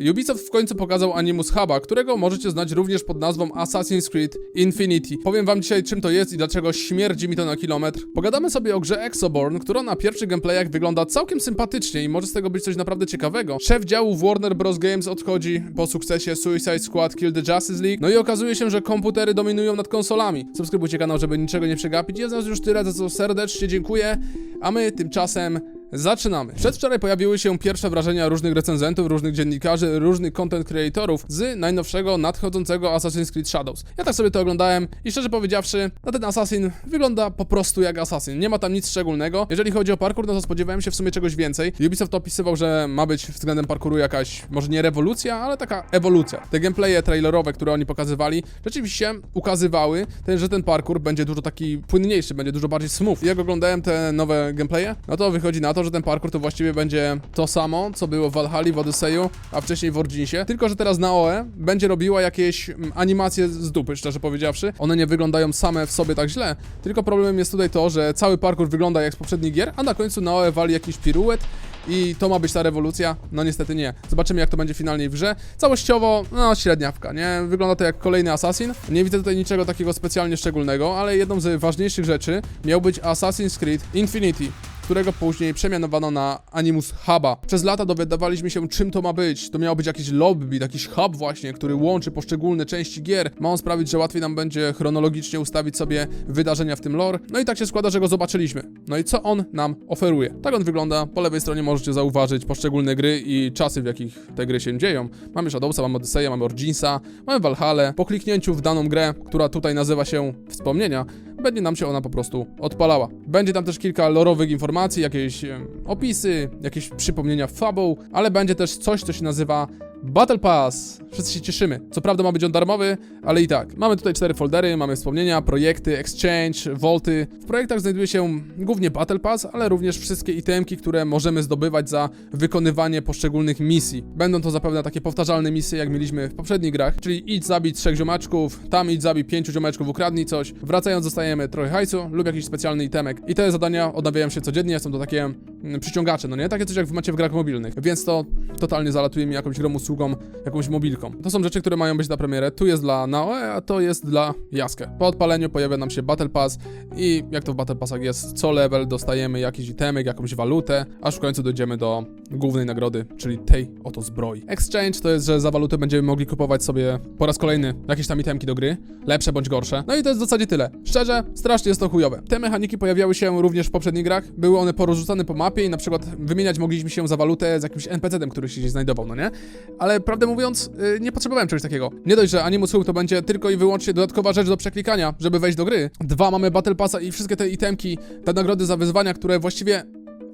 Ubisoft w końcu pokazał Animus Huba, którego możecie znać również pod nazwą Assassin's Creed Infinity. Powiem wam dzisiaj czym to jest i dlaczego śmierdzi mi to na kilometr. Pogadamy sobie o grze Exoborn, która na pierwszych gameplayach wygląda całkiem sympatycznie i może z tego być coś naprawdę ciekawego. Szef działu Warner Bros. Games odchodzi po sukcesie Suicide Squad Kill the Justice League, no i okazuje się, że komputery dominują nad konsolami. Subskrybujcie kanał, żeby niczego nie przegapić. Jest nas już tyle, za co serdecznie dziękuję, a my tymczasem Zaczynamy. Przedwczoraj pojawiły się pierwsze wrażenia różnych recenzentów, różnych dziennikarzy, różnych content creatorów z najnowszego, nadchodzącego Assassin's Creed Shadows. Ja tak sobie to oglądałem i szczerze powiedziawszy, no ten Assassin wygląda po prostu jak Assassin. Nie ma tam nic szczególnego. Jeżeli chodzi o parkour, no to spodziewałem się w sumie czegoś więcej. Ubisoft opisywał, że ma być względem parkouru jakaś, może nie rewolucja, ale taka ewolucja. Te gameplaye trailerowe, które oni pokazywali, rzeczywiście ukazywały, ten, że ten parkour będzie dużo taki płynniejszy, będzie dużo bardziej smooth. Jak oglądałem te nowe gameplaye, no to wychodzi na to, że ten parkour to właściwie będzie to samo, co było w Valhalla, w Odysseju, a wcześniej w Origинsie, tylko że teraz na OE będzie robiła jakieś mm, animacje z dupy, szczerze powiedziawszy. One nie wyglądają same w sobie tak źle, tylko problemem jest tutaj to, że cały parkour wygląda jak z poprzednich gier, a na końcu na OE wali jakiś piruet i to ma być ta rewolucja? No niestety nie. Zobaczymy jak to będzie finalnie w grze. Całościowo, no średniawka, nie? Wygląda to jak kolejny Assassin. Nie widzę tutaj niczego takiego specjalnie szczególnego, ale jedną z ważniejszych rzeczy miał być Assassin's Creed Infinity którego później przemianowano na Animus Huba. Przez lata dowiadywaliśmy się, czym to ma być. To miało być jakiś lobby, jakiś hub właśnie, który łączy poszczególne części gier. Ma on sprawić, że łatwiej nam będzie chronologicznie ustawić sobie wydarzenia w tym lore. No i tak się składa, że go zobaczyliśmy. No i co on nam oferuje? Tak on wygląda. Po lewej stronie możecie zauważyć poszczególne gry i czasy, w jakich te gry się dzieją. Mamy Shadowsa, mamy Odyseja, mamy Originsa, mamy Valhalla. Po kliknięciu w daną grę, która tutaj nazywa się Wspomnienia, będzie nam się ona po prostu odpalała. Będzie tam też kilka lorowych informacji, jakieś opisy, jakieś przypomnienia fabuł, ale będzie też coś, co się nazywa Battle Pass. Wszyscy się cieszymy. Co prawda ma być on darmowy, ale i tak. Mamy tutaj cztery foldery, mamy wspomnienia, projekty, exchange, volty. W projektach znajduje się głównie Battle Pass, ale również wszystkie itemki, które możemy zdobywać za wykonywanie poszczególnych misji. Będą to zapewne takie powtarzalne misje, jak mieliśmy w poprzednich grach, czyli idź zabić trzech ziomaczków, tam idź zabić pięciu ziomeczków, ukradnij coś. Wracając dostajemy trochę hajsu lub jakiś specjalny itemek. I te zadania odnawiają się codziennie, są to takie przyciągacze, no nie? Takie coś jak macie w grach mobilnych. Więc to totalnie zalatuje mi jakąś grą usługą, jakąś mobilką. To są rzeczy, które mają być na premierę. Tu jest dla Naoe, a to jest dla Jaskę. Po odpaleniu pojawia nam się Battle Pass i jak to w Battle Passach jest, co level dostajemy jakiś itemek, jakąś walutę, aż w końcu dojdziemy do głównej nagrody, czyli tej oto zbroi. Exchange to jest, że za walutę będziemy mogli kupować sobie po raz kolejny jakieś tam itemki do gry, lepsze bądź gorsze. No i to jest w zasadzie tyle. Szczerze, strasznie jest to chujowe. Te mechaniki pojawiały się również w poprzednich grach, były one porozrzucane po mapie i na przykład wymieniać mogliśmy się za walutę z jakimś NPC-tem, który się gdzieś znajdował, no nie? Ale prawdę mówiąc, yy, nie potrzebowałem czegoś takiego. Nie dość, że Animus Hub to będzie tylko i wyłącznie dodatkowa rzecz do przeklikania, żeby wejść do gry. Dwa, mamy Battle Passa i wszystkie te itemki, te nagrody za wyzwania, które właściwie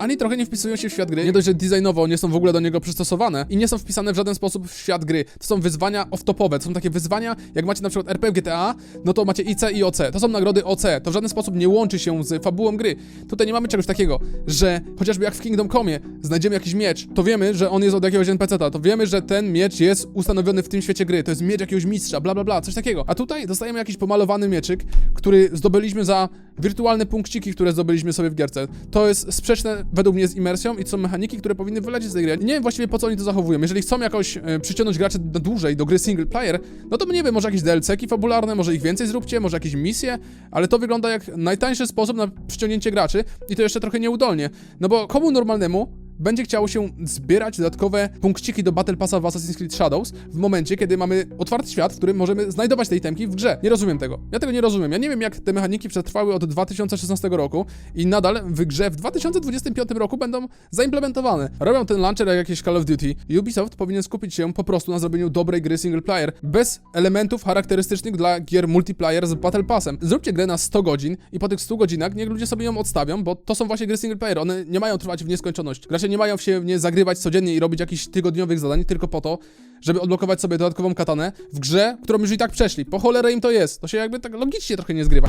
ani trochę nie wpisują się w świat gry. Nie dość, że designowo nie są w ogóle do niego przystosowane i nie są wpisane w żaden sposób w świat gry. To są wyzwania off-topowe. To są takie wyzwania, jak macie na przykład RP w GTA, no to macie IC i OC. To są nagrody OC. To w żaden sposób nie łączy się z fabułą gry. Tutaj nie mamy czegoś takiego, że chociażby jak w Kingdom Come znajdziemy jakiś miecz, to wiemy, że on jest od jakiegoś NPC-ta. To wiemy, że ten miecz jest ustanowiony w tym świecie gry. To jest miecz jakiegoś mistrza, bla bla bla, coś takiego. A tutaj dostajemy jakiś pomalowany mieczyk, który zdobyliśmy za wirtualne punkciki, które zdobyliśmy sobie w gierce. To jest sprzeczne według mnie z imersją i to są mechaniki, które powinny wylecieć z tej gry. Nie wiem właściwie po co oni to zachowują. Jeżeli chcą jakoś e, przyciągnąć graczy na dłużej do gry single player, no to nie wiem, może jakieś DLC-ki fabularne, może ich więcej zróbcie, może jakieś misje, ale to wygląda jak najtańszy sposób na przyciągnięcie graczy i to jeszcze trochę nieudolnie. No bo komu normalnemu będzie chciało się zbierać dodatkowe punkciki do Battle Passa w Assassin's Creed Shadows w momencie, kiedy mamy otwarty świat, w którym możemy znajdować te itemki w grze. Nie rozumiem tego. Ja tego nie rozumiem. Ja nie wiem, jak te mechaniki przetrwały od 2016 roku i nadal w grze w 2025 roku będą zaimplementowane. Robią ten launcher jak jakieś Call of Duty. Ubisoft powinien skupić się po prostu na zrobieniu dobrej gry single player, bez elementów charakterystycznych dla gier multiplayer z Battle Passem. Zróbcie grę na 100 godzin i po tych 100 godzinach niech ludzie sobie ją odstawią, bo to są właśnie gry single player. One nie mają trwać w nieskończoność. Gracze nie mają się nie zagrywać codziennie i robić jakichś tygodniowych zadań tylko po to, żeby odblokować sobie dodatkową katanę w grze, którą już i tak przeszli. Po cholerę im to jest. To się jakby tak logicznie trochę nie zgrywa.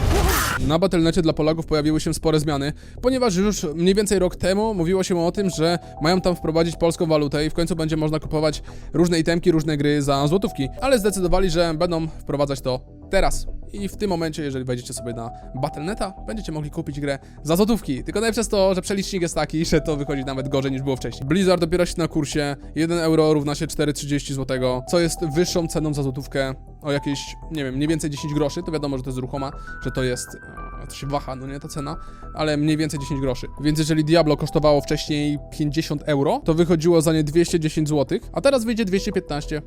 Na Battle.necie dla Polaków pojawiły się spore zmiany, ponieważ już mniej więcej rok temu mówiło się o tym, że mają tam wprowadzić polską walutę i w końcu będzie można kupować różne itemki, różne gry za złotówki, ale zdecydowali, że będą wprowadzać to teraz. I w tym momencie, jeżeli wejdziecie sobie na Battle.neta, będziecie mogli kupić grę za złotówki. Tylko jest to, że przelicznik jest taki, że to wychodzi nawet gorzej niż było wcześniej. Blizzard dopiero się na kursie, 1 euro równa się 4,30 zł, co jest wyższą ceną za złotówkę o jakieś, nie wiem, mniej więcej 10 groszy. To wiadomo, że to jest ruchoma, że to jest, e, to się waha, no nie, ta cena, ale mniej więcej 10 groszy. Więc jeżeli Diablo kosztowało wcześniej 50 euro, to wychodziło za nie 210 zł, a teraz wyjdzie 215.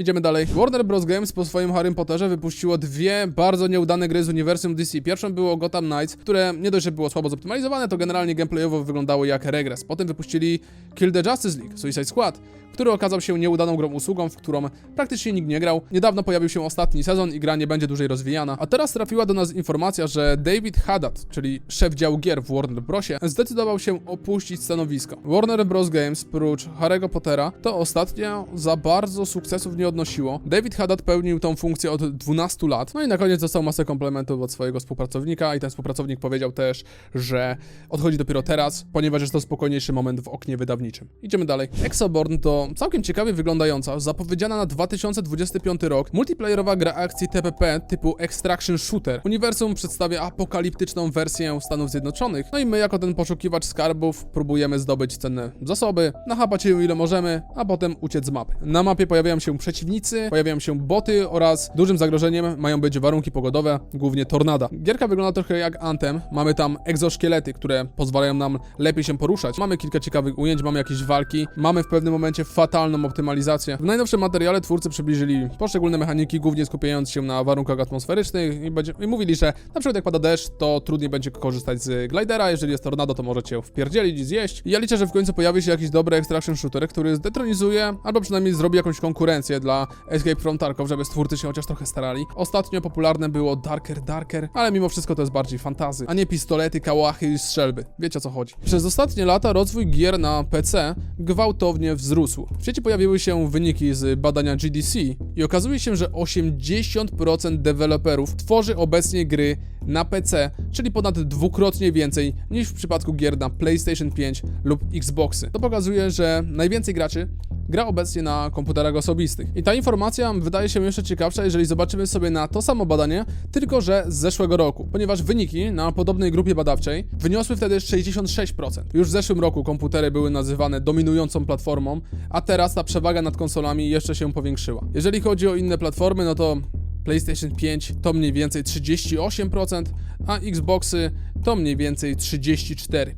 Idziemy dalej. Warner Bros. Games po swoim Harrym Potterze wypuściło dwie bardzo nieudane gry z uniwersum DC. Pierwszą było Gotham Knights, które nie dość, że było słabo zoptymalizowane, to generalnie gameplayowo wyglądało jak regres. Potem wypuścili Kill the Justice League, Suicide Squad, który okazał się nieudaną grą usługą, w którą praktycznie nikt nie grał. Niedawno pojawił się ostatni sezon i gra nie będzie dłużej rozwijana. A teraz trafiła do nas informacja, że David Haddad, czyli szef działu gier w Warner Brosie, zdecydował się opuścić stanowisko. Warner Bros. Games, prócz Harry'ego Pottera, to ostatnio za bardzo sukcesów nie odnosiło. David Haddad pełnił tą funkcję od 12 lat, no i na koniec dostał masę komplementów od swojego współpracownika i ten współpracownik powiedział też, że odchodzi dopiero teraz, ponieważ jest to spokojniejszy moment w oknie wydawniczym. Idziemy dalej. Exoborn to całkiem ciekawie wyglądająca, zapowiedziana na 2025 rok, multiplayerowa gra akcji TPP typu Extraction Shooter. Uniwersum przedstawia apokaliptyczną wersję Stanów Zjednoczonych, no i my jako ten poszukiwacz skarbów próbujemy zdobyć cenne zasoby, nachapać się ile możemy, a potem uciec z mapy. Na mapie pojawiają się przeciwnicy, pojawiają się boty oraz dużym zagrożeniem mają być warunki pogodowe, głównie tornada. Gierka wygląda trochę jak Anthem, mamy tam egzoszkielety, które pozwalają nam lepiej się poruszać, mamy kilka ciekawych ujęć, mamy jakieś walki, mamy w pewnym momencie fatalną optymalizację. W najnowszym materiale twórcy przybliżyli poszczególne mechaniki, głównie skupiając się na warunkach atmosferycznych i, będzie, i mówili, że na przykład jak pada deszcz, to trudniej będzie korzystać z glidera, jeżeli jest tornado, to możecie wpierdzielić i zjeść. I ja liczę, że w końcu pojawi się jakiś dobry extraction shooter, który zdetronizuje, albo przynajmniej zrobi jakąś konkurencję dla Escape from Tarkov, żeby twórcy się chociaż trochę starali. Ostatnio popularne było Darker Darker, ale mimo wszystko to jest bardziej fantazy, a nie pistolety, kałachy i strzelby. Wiecie o co chodzi. Przez ostatnie lata rozwój gier na PC gwałtownie wzrósł. W sieci pojawiły się wyniki z badania GDC i okazuje się, że 80% deweloperów tworzy obecnie gry na PC, czyli ponad dwukrotnie więcej niż w przypadku gier na PlayStation 5 lub Xboxy. To pokazuje, że najwięcej graczy gra obecnie na komputerach osobistych. I ta informacja wydaje się jeszcze ciekawsza, jeżeli zobaczymy sobie na to samo badanie, tylko że z zeszłego roku, ponieważ wyniki na podobnej grupie badawczej wyniosły wtedy 66%. Już w zeszłym roku komputery były nazywane dominującą platformą, a teraz ta przewaga nad konsolami jeszcze się powiększyła. Jeżeli chodzi o inne platformy, no to PlayStation 5 to mniej więcej 38%, a Xboxy to mniej więcej 34%.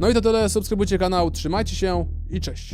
No i to tyle, subskrybujcie kanał, trzymajcie się i cześć.